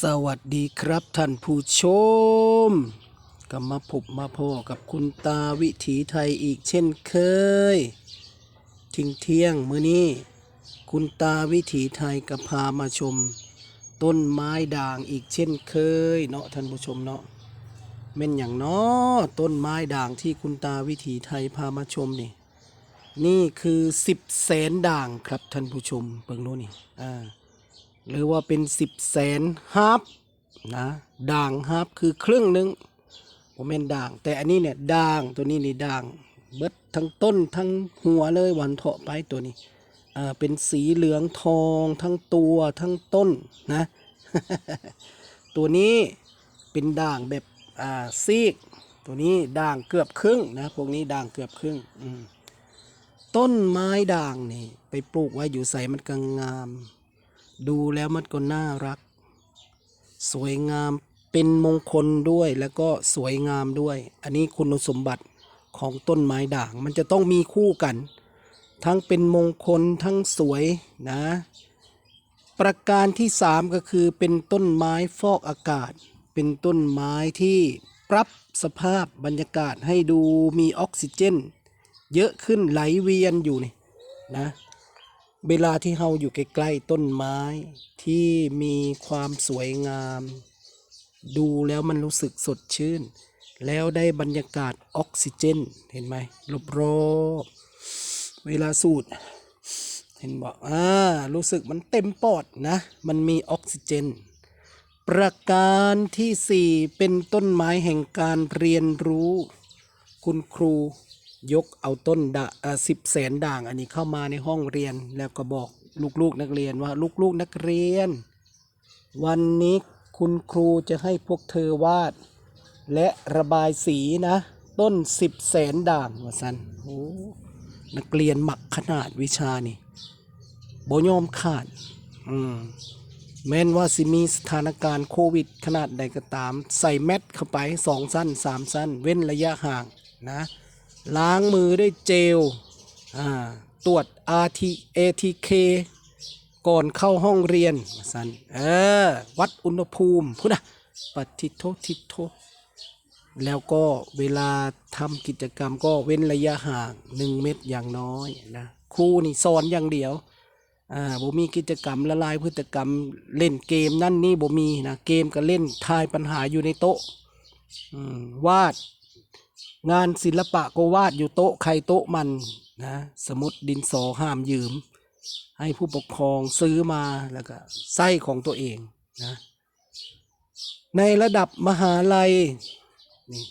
สวัสดีครับท่านผู้ชมก็มาพบมาพอกับคุณตาวิถีไทยอีกเช่นเคย ทิ้งเที่ยงมื้อนี้ คุณตาวิถีไทยก็พามาชม ต้นไม้ด่างอีกเช่นเคย เนาะท่านผู้ชมเนาะเม่นอย่างเนาะต้นไม้ด่างที่คุณตาวิถีไทยพามาชมนี่ นี่คือสิบแสนด่างครับท่านผู้ชมเบิ่งดูนี่อ่า หรือว่าเป็นสิบแสนฮับนะด่างฮับคือครึ่งหนึ่งผมเป็นด่าง แต่อันนี้เนี่ยด่างตัวนี้นี่ด่างเบิดทั้งต้นทั้งหัวเลยหวันเถาะไปตัวนี้อ่าเป็นสีเหลืองทองทั้งตัวทั้งต้นนะ ตัวนี้เป็นด่างแบบอ่าซีก ตัวนี้ด่างเกือบครึ่งนะพวกนี้ด่างเกือบครึ่งอืมต้นไม้ด่างนี่ ไปปลูกไว้อยู่ใส่มันกังงาม ดูแล้วมันก็น่ารัก สวยงามเป็นมงคลด้วยแล้วก็สวยงามด้วย อันนี้คุณสมบัติของต้นไม้ด่าง มันจะต้องมีคู่กัน ทั้งเป็นมงคลทั้งสวยนะ ประการที่สามก็คือเป็นต้นไม้ฟอกอากาศ เป็นต้นไม้ที่ปรับสภาพบรรยากาศให้ดูมีออกซิเจน เยอะขึ้นไหลเวียนอยู่นี่นะ เวลาที่เราอยู่ใกล้ๆต้นไม้ที่มีความสวยงาม ดูแล้วมันรู้สึกสดชื่น แล้วได้บรรยากาศออกซิเจน เห็นไหมรอบๆเวลาสูดเห็นบอกอ่ารู้สึกมันเต็มปอดนะ มันมีออกซิเจน ประการที่สี่เป็นต้นไม้แห่งการเรียนรู้ คุณครู ยกเอาต้นดะสิบแสนด่างอันนี้เข้ามาในห้องเรียนแล้วก็บอกลูกๆนักเรียนว่าลูกๆนักเรียน วันนี้คุณครูจะให้พวกเธอวาด และระบายสีนะ ต้นสิบแสนด่างว่าสันโอ้นักเรียนหมักขนาดวิชานี่โบยอมขาดอืมแม้นว่าสิมีสถานการณ์โควิด ขนาดใดก็ตาม ใส่แมสเข้าไปสองสั้นสามสั้น เว้นระยะห่างนะ ล้างมือด้วยเจลอ่าตรวจ RT ATK ก่อนเข้าห้องเรียนสันเออวัดอุณหภูมิพุทธะปฏิโททิโทแล้วก็เวลาทำกิจกรรมก็เว้นระยะห่างหนึ่งเมตรอย่างน้อยนะครูนี่สอนอย่างเดียวอ่าบ่มีกิจกรรมละลายพฤติกรรมเล่นเกมนั่นนี่บ่มีนะเกมก็เล่นทายปัญหาอยู่ในโต๊ะวาด งานศิลปะก็วาดอยู่โต๊ะใครโต๊ะมันนะสมุดดินสอห้ามยืม ให้ผู้ปกครองซื้อมาแล้วก็ไส้ของตัวเองนะในระดับมหาลัยนี่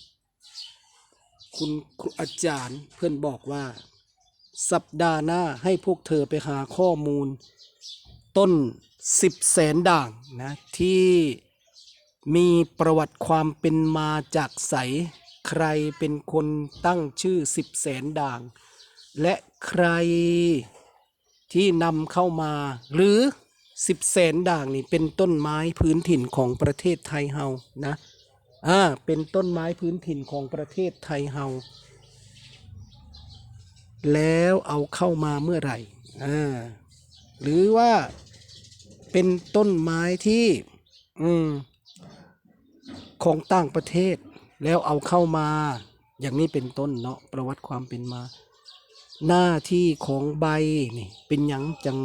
คุณครูอาจารย์เพื่อนบอกว่า สัปดาห์หน้าให้พวกเธอไปหาข้อมูล ต้นสิบแสนด่างนะที่มีประวัติความเป็นมาจากใส ใครเป็นคนตั้งชื่อสิบแสนด่าง และใครที่นำเข้ามา หรือสิบแสนด่างนี่เป็นต้นไม้พื้นถิ่นของประเทศไทยเฮานะอ่าเป็นต้นไม้พื้นถิ่นของประเทศไทยเฮาแล้วเอาเข้ามาเมื่อไหร่อ่าหรือว่าเป็นต้นไม้ที่อืมของต่างประเทศ แล้วเอาเข้ามา อย่างนี้เป็นต้นเนาะประวัติความเป็นมา หน้าที่ของใบนี่เป็นหยังจัง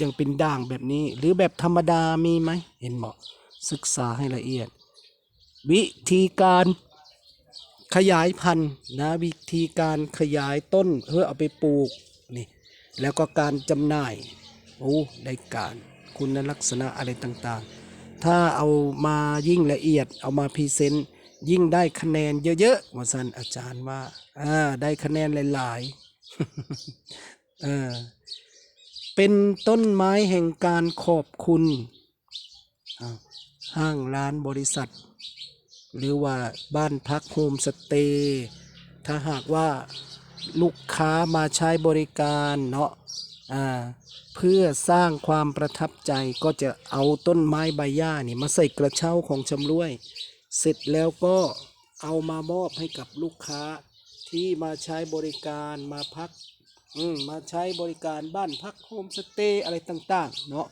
จังเป็นด่างแบบนี้ หรือแบบธรรมดามีไหมเห็นบอกศึกษาให้ละเอียด วิธีการขยายพันธุ์นะวิธีการขยายต้นเพื่อเอาไปปลูกนี่แล้วก็การจำหน่ายโอ้ได้การคุณลักษณะอะไรต่างๆ ถ้าเอามายิ่งละเอียดเอามาพรีเซนต์ ยิ่งได้คะแนนเยอะๆว่าสันอาจารย์ว่าอ่าได้คะแนนหลายๆเออเป็นต้นไม้แห่งการขอบคุณ ห้างร้านบริษัท หรือว่าบ้านพักโฮมสเตย์ถ้าหากว่าลูกค้ามาใช้บริการเนาะเพื่อสร้างความประทับใจก็จะเอาต้นไม้ใบหญ้านี่มาใส่กระเช้าของชำร่วย เสร็จแล้วก็เอามามอบให้กับลูกค้าที่มาใช้บริการมาพักอืมมาใช้บริการบ้านพักโฮมสเตย์อะไรต่างๆ เนาะ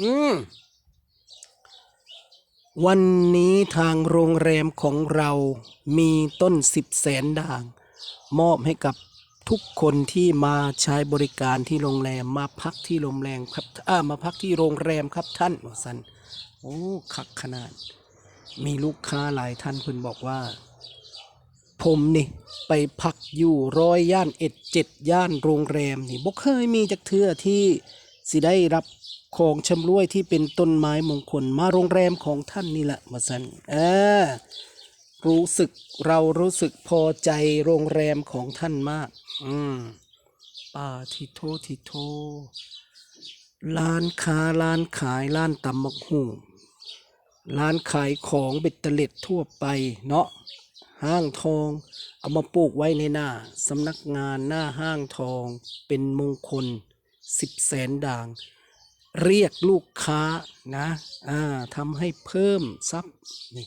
อืมวันนี้ทางโรงแรมของเรามีต้นสิบแสนด่าง มอบให้กับทุกคนที่มาใช้บริการที่โรงแรมมาพักที่โรงแรมครับอ่ามาพักที่โรงแรมครับท่านว่าสันโอ้คักขนาด มีลูกค้าหลายท่านเพิ่นบอกว่า ผมนี่ไปพักอยู่ร้อยย่านเอ็ดเจ็ดย่านโรงแรมนี่บ่เคยมีจักเทื่อที่สิได้รับของชำร่วยที่เป็นต้นไม้มงคลมาโรงแรมของท่านนี่แหละมาสันเออรู้สึกเรารู้สึกพอใจโรงแรมของท่านมาก อืมป้าทิโททิโทร้านค้าร้านขายร้านตำมักหู ร้านขายของเบ็ดเตล็ดทั่วไปเนาะห้างทอง เอามาปลูกไว้ในหน้าสำนักงานหน้าห้างทองเป็นมงคลสิบแสนด่าง เรียกลูกค้านะอ่าทำให้เพิ่มทรัพย์นี่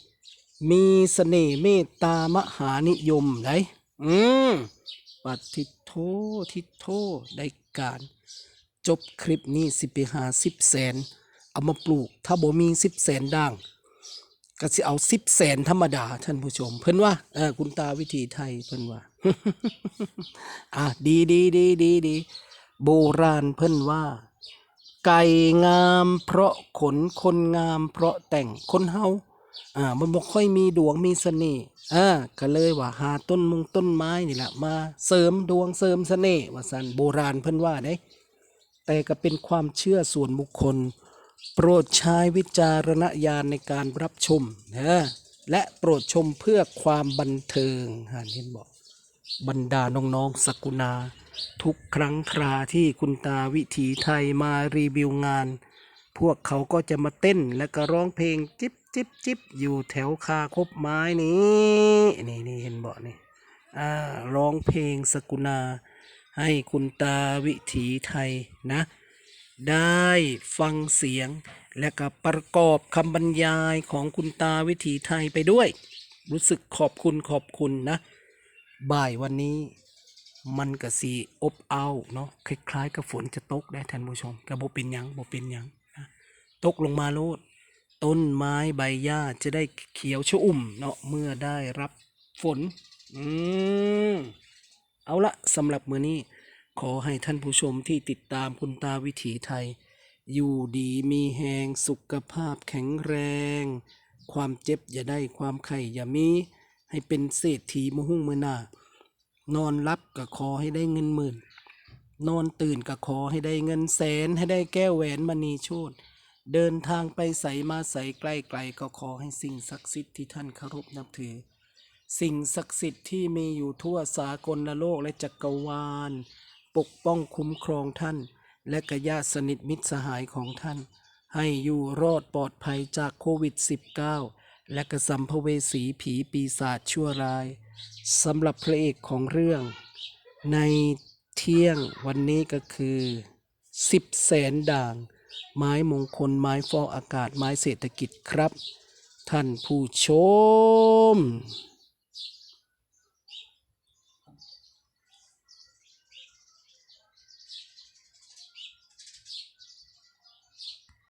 มีเสน่ห์เมตตามหานิยมไหนอืมปัดทิโททิโทได้การ จบคลิปนี้สิไปหาสิบแสน เอามาปลูก ถ้าบ่มีสิบแสนด่างก็สิเอาสิบแสนธรรมดาท่านผู้ชม เพิ่นว่าเออคุณตาวิถีไทยเพิ่นว่า อะดีดีดีดีดีโบราณเพิ่นว่า ไก่งามเพราะขนคนงามเพราะแต่งคนเฮาอ่ามันบ่ค่อยมีดวงมีเสน่ห์อ่าก็เลยว่าหาต้นมงต้นไม้นี่แหละมาเสริมดวงเสริมเสน่ห์ว่าซั่นโบราณเพิ่นว่าเด้แต่ก็เป็นความเชื่อส่วนบุคคล โปรดใช้วิจารณญาณในการรับชมนะและโปรดชมเพื่อความบันเทิงฮะเห็นบอกบรรดาน้องๆสกุณา ทุกครั้งคราที่คุณตาวิถีไทยมารีวิวงาน พวกเขาก็จะมาเต้นและก็ร้องเพลงจิบจิบจิบอยู่แถวคาคบไม้นี้นี่นี่เห็นบอกนี่อ่าร้องเพลงสกุณา ให้คุณตาวิถีไทยนะ ได้ฟังเสียง และก็ประกอบคำบรรยายของคุณตาวิถีไทยไปด้วย รู้สึกขอบคุณขอบคุณนะ บ่ายวันนี้มันก็สีอบอ้าวเนาะคล้ายๆกับฝนจะตกได้ท่านผู้ชมกระโบเป็นยังโบเป็นยังนะตกลงมาโลดต้นไม้ใบหญ้าจะได้เขียวชอุ่มเนาะเมื่อได้รับฝน อืม เอาละสำหรับมือนี้ ขอให้ท่านผู้ชมที่ติดตามคุณตาวิถีไทย อยู่ดีมีแหงสุขภาพแข็งแรง ความเจ็บอย่าได้ความไข่อย่ามี ให้เป็นเศรษฐีมหุ่งมือหน้านอนรับก็ขอให้ได้เงินหมื่น นอนตื่นก็ขอให้ได้เงินแสนให้ได้แก้วแหวนมณีโชตเดินทางไปใสมาใสใกล้ไกลก็ขอให้สิ่งศักดิ์สิทธิ์ที่ท่านเคารพนับถือ สิ่งศักดิ์สิทธิ์ที่มีอยู่ทั่วสากลโลกและจักรวาล ปกป้องคุ้มครองท่าน และกญาติสนิทมิตรสหายของท่าน ให้อยู่รอดปลอดภัยจากโควิด -19 และกระสัมภเวสีผีปีศาจชั่วร้ายสำหรับพระเอกของเรื่อง ในเที่ยงวันนี้ก็คือสิบแสนด่าง ไม้มงคลไม้ฟอกอากาศไม้เศรษฐกิจครับ ท่านผู้ชม